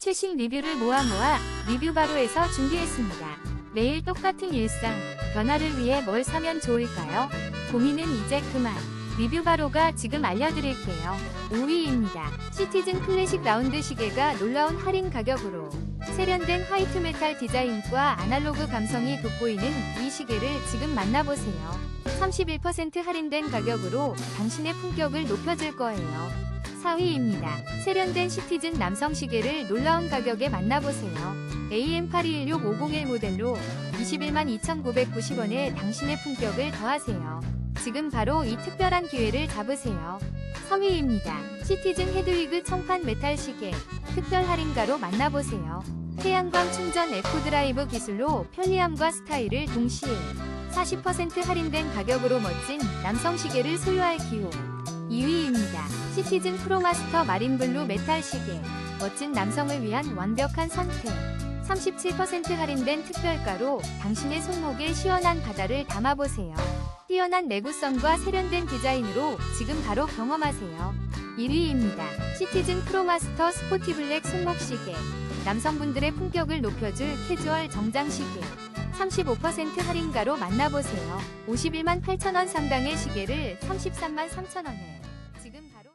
최신 리뷰를 모아 모아 리뷰 바로에서 준비했습니다. 매일 똑같은 일상, 변화를 위해 뭘 사면 좋을까요? 고민은 이제 그만. 리뷰 바로가 지금 알려드릴게요. 5위입니다. 시티즌 클래식 라운드 시계가 놀라운 할인 가격으로 세련된 화이트 메탈 디자인과 아날로그 감성이 돋보이는 이 시계를 지금 만나보세요. 31% 할인된 가격으로 당신의 품격을 높여줄 거예요. 4위입니다. 세련된 시티즌 남성 시계를 놀라운 가격에 만나보세요. AM8216-501 모델로 21만 2,990원에 당신의 품격을 더하세요. 지금 바로 이 특별한 기회를 잡으세요. 3위입니다. 시티즌 헤드위그 청판 메탈 시계 특별 할인가로 만나보세요. 태양광 충전 에코드라이브 기술로 편리함과 스타일을 동시에 40% 할인된 가격으로 멋진 남성 시계를 소유할 기호. 2위입니다. 시티즌 프로마스터 마린블루 메탈 시계. 멋진 남성을 위한 완벽한 선택. 37% 할인된 특별가로 당신의 손목에 시원한 바다를 담아보세요. 뛰어난 내구성과 세련된 디자인으로 지금 바로 경험하세요. 1위입니다. 시티즌 프로마스터 스포티 블랙 손목 시계. 남성분들의 품격을 높여줄 캐주얼 정장 시계. 35% 할인가로 만나보세요. 51만 8천원 상당의 시계를 33만 3천원에. 지금 바-